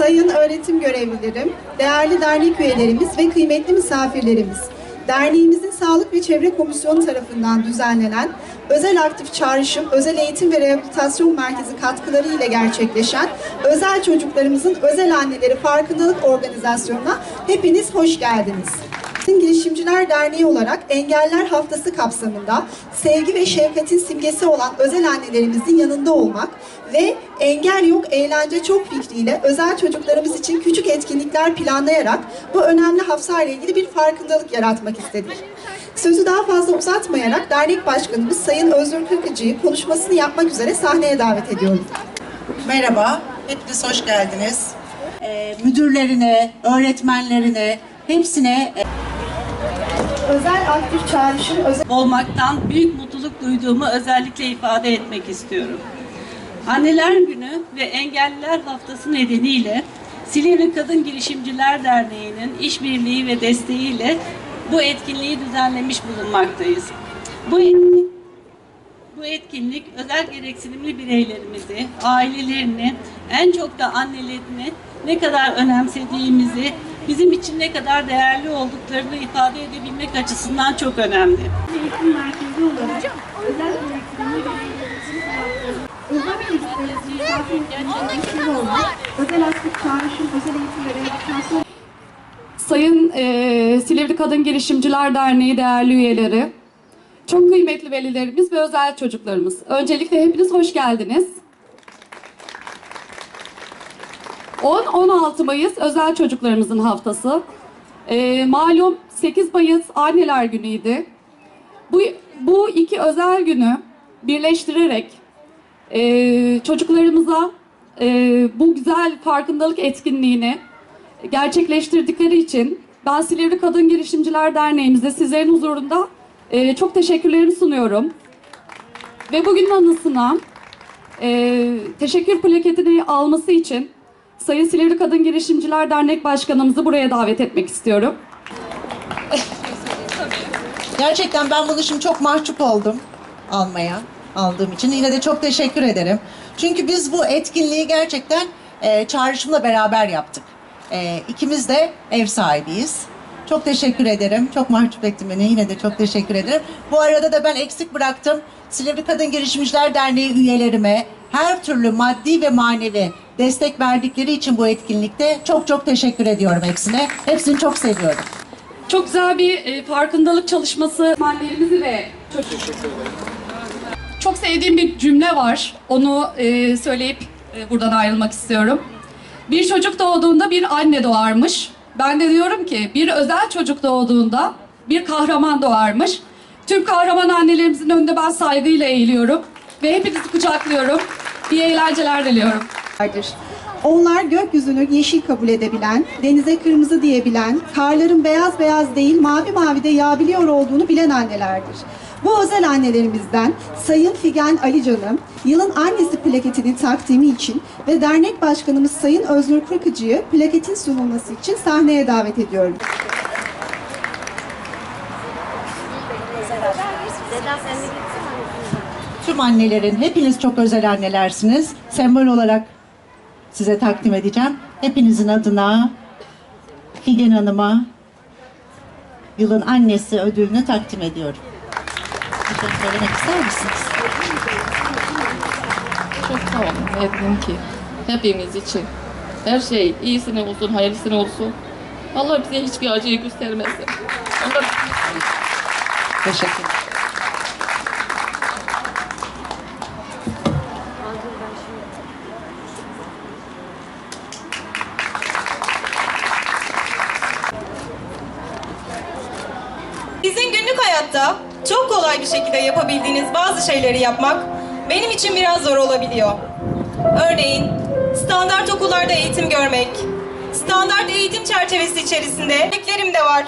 sayın öğretim görevlilerim, değerli dernek üyelerimiz ve kıymetli misafirlerimiz. Derneğimizin Sağlık ve Çevre Komisyonu tarafından düzenlenen Özel Aktif Çağrışım Özel Eğitim ve Rehabilitasyon Merkezi katkıları ile gerçekleşen özel çocuklarımızın özel anneleri farkındalık organizasyonuna hepiniz hoş geldiniz. Girişimciler Derneği olarak Engeller Haftası kapsamında sevgi ve şefkatin simgesi olan özel annelerimizin yanında olmak ve engel yok eğlence çok fikriyle özel çocuklarımız için küçük etkinlikler planlayarak bu önemli hafta ile ilgili bir farkındalık yaratmak istedik. Sözü daha fazla uzatmayarak dernek başkanımız Sayın Özgür Kırkıcı'yı konuşmasını yapmak üzere sahneye davet ediyorum. Merhaba, hepiniz hoş geldiniz. Ee, müdürlerine, öğretmenlerine, hepsine e, Özel aktif çağrışım, özel olmaktan büyük mutluluk duyduğumu özellikle ifade etmek istiyorum. Anneler Günü ve Engelliler Haftası nedeniyle Silivri Kadın Girişimciler Derneği'nin işbirliği ve desteğiyle bu etkinliği düzenlemiş bulunmaktayız. Bu etkinlik, bu etkinlik özel gereksinimli bireylerimizi, ailelerini, en çok da annelerini ne kadar önemsediğimizi, bizim için ne kadar değerli olduklarını ifade edebilmek açısından çok önemli. eğitim merkezi olarak özel olmak, özel Sayın eee Silivri Kadın Girişimciler Derneği değerli üyeleri, çok kıymetli velilerimiz ve özel çocuklarımız. Öncelikle hepiniz hoş geldiniz. 10-16 Mayıs özel çocuklarımızın haftası. Eee, malum 8 Mayıs anneler günüydü. Bu, bu iki özel günü birleştirerek eee, çocuklarımıza eee, bu güzel farkındalık etkinliğini gerçekleştirdikleri için ben Silivri Kadın Girişimciler Derneğimizde sizlerin huzurunda eee, çok teşekkürlerimi sunuyorum. Ve bugün anısına eee, teşekkür plaketini alması için Sayın Silivri Kadın Girişimciler Dernek Başkanımızı buraya davet etmek istiyorum. gerçekten ben bunu şimdi çok mahcup oldum almaya, aldığım için. Yine de çok teşekkür ederim. Çünkü biz bu etkinliği gerçekten e, çağrışımla beraber yaptık. E, ikimiz de ev sahibiyiz. Çok teşekkür ederim. Çok mahcup ettim beni. Yine de çok teşekkür ederim. Bu arada da ben eksik bıraktım. Silivri Kadın Girişimciler Derneği üyelerime her türlü maddi ve manevi destek verdikleri için bu etkinlikte çok çok teşekkür ediyorum hepsine. Hepsini çok seviyorum. Çok güzel bir e, farkındalık çalışması öğretmenlerimizi ve çok sevdiğim bir cümle var. Onu e, söyleyip e, buradan ayrılmak istiyorum. Bir çocuk doğduğunda bir anne doğarmış. Ben de diyorum ki bir özel çocuk doğduğunda bir kahraman doğarmış. Tüm kahraman annelerimizin önünde ben saygıyla eğiliyorum. Ve hepinizi kucaklıyorum. İyi eğlenceler diliyorum. Vardır. Onlar gökyüzünü yeşil kabul edebilen, denize kırmızı diyebilen, karların beyaz beyaz değil mavi mavi de yağabiliyor olduğunu bilen annelerdir. Bu özel annelerimizden Sayın Figen Alican'ım, yılın annesi plaketini takdimi için ve dernek başkanımız Sayın Özgür Kırkıcı'yı plaketin sunulması için sahneye davet ediyorum. Tüm annelerin, hepiniz çok özel annelersiniz. Sembol olarak size takdim edeceğim. Hepinizin adına Figen Hanım'a yılın annesi ödülünü takdim ediyorum. Bir şey söylemek ister misiniz? Çok sağ olun. Diyeyim ki? Hepimiz için. Her şey iyisine olsun, hayırlısına olsun. Allah bize hiçbir acıyı göstermesin. Ondan Teşekkür ederim. Sizin günlük hayatta çok kolay bir şekilde yapabildiğiniz bazı şeyleri yapmak benim için biraz zor olabiliyor. Örneğin standart okullarda eğitim görmek, standart eğitim çerçevesi içerisinde beklerim de var.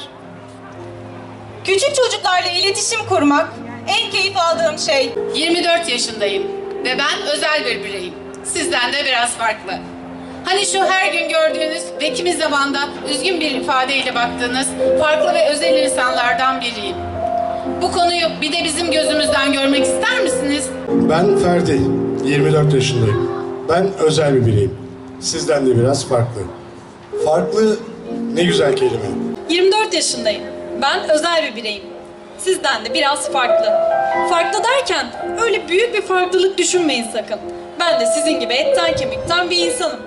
Küçük çocuklarla iletişim kurmak en keyif aldığım şey. 24 yaşındayım ve ben özel bir bireyim. Sizden de biraz farklı. Hani şu her gün gördüğünüz ve kimi zamanda üzgün bir ifadeyle baktığınız farklı ve özel insanlardan biriyim. Bu konuyu bir de bizim gözümüzden görmek ister misiniz? Ben Ferdi, 24 yaşındayım. Ben özel bir bireyim. sizden de biraz farklı. Farklı ne güzel kelime. 24 yaşındayım. Ben özel bir bireyim. Sizden de biraz farklı. Farklı derken öyle büyük bir farklılık düşünmeyin sakın. Ben de sizin gibi etten kemikten bir insanım.